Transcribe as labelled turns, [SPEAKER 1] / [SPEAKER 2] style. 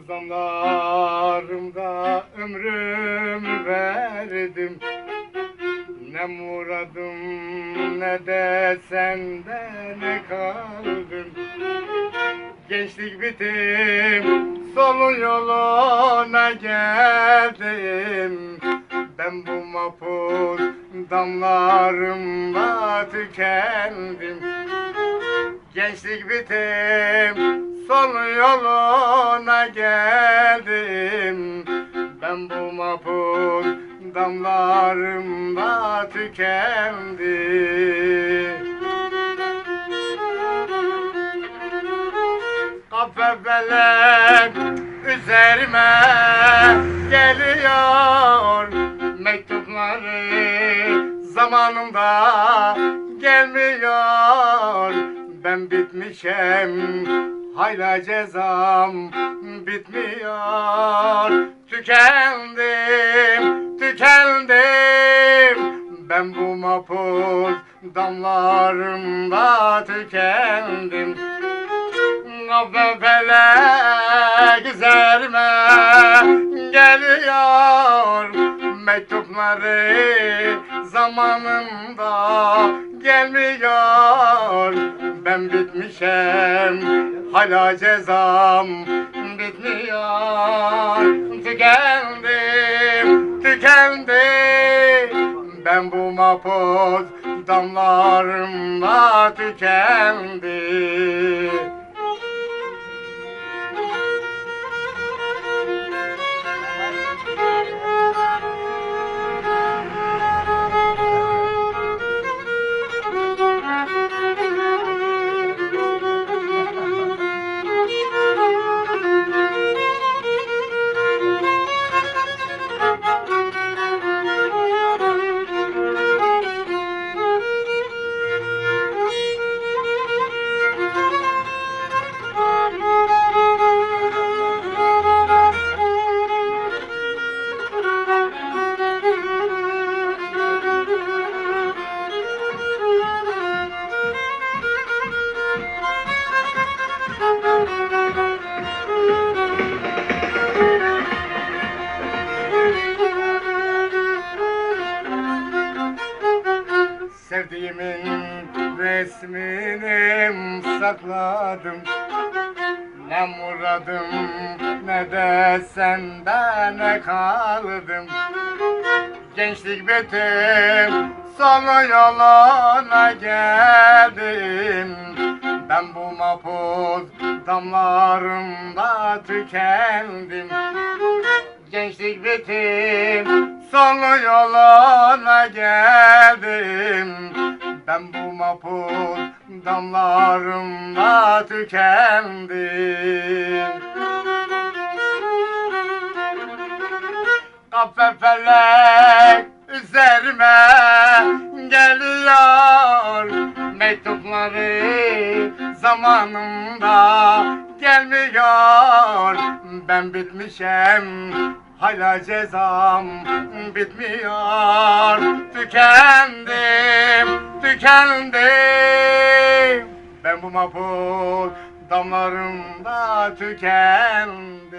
[SPEAKER 1] bu zamlarımda ömrümü verdim. Ne muradım ne de sende ne kaldım. Gençlik bitim solun yoluna geldim. Ben bu mapus damlarımda tükendim. Gençlik bitim solu yoluna geldim. Ben bu mapus damlarımda tükendim. Kafe felek üzerime geliyor. Mektupları zamanında gelmiyor. Ben bitmişim hala cezam bitmiyor. Tükendim, tükendim. Ben bu mapus damlarımda tükendim. Felek üzerime geliyor. Mektupları zamanında gelmiyor. Ben bitmişim hala cezam bitmiyor. Tükendim, tükendim Ben bu mapus damlarımda tükendim Sevdiğimin resmini sakladım. Ne muradım ne de senden kaldım. Gençlik bitim sonu yoluna geldim. Ben bu mapus damlarımda tükendim. Gençlik bitim sonu yoluna geldim Ben bu mapus damlarımda tükendim. Kafe felek üzerime geliyor. Mektupları zamanında gelmiyor. Ben bitmişim hala cezam bitmiyor. Tükendim, tükendim Ben bu mapus damlarımda tükendim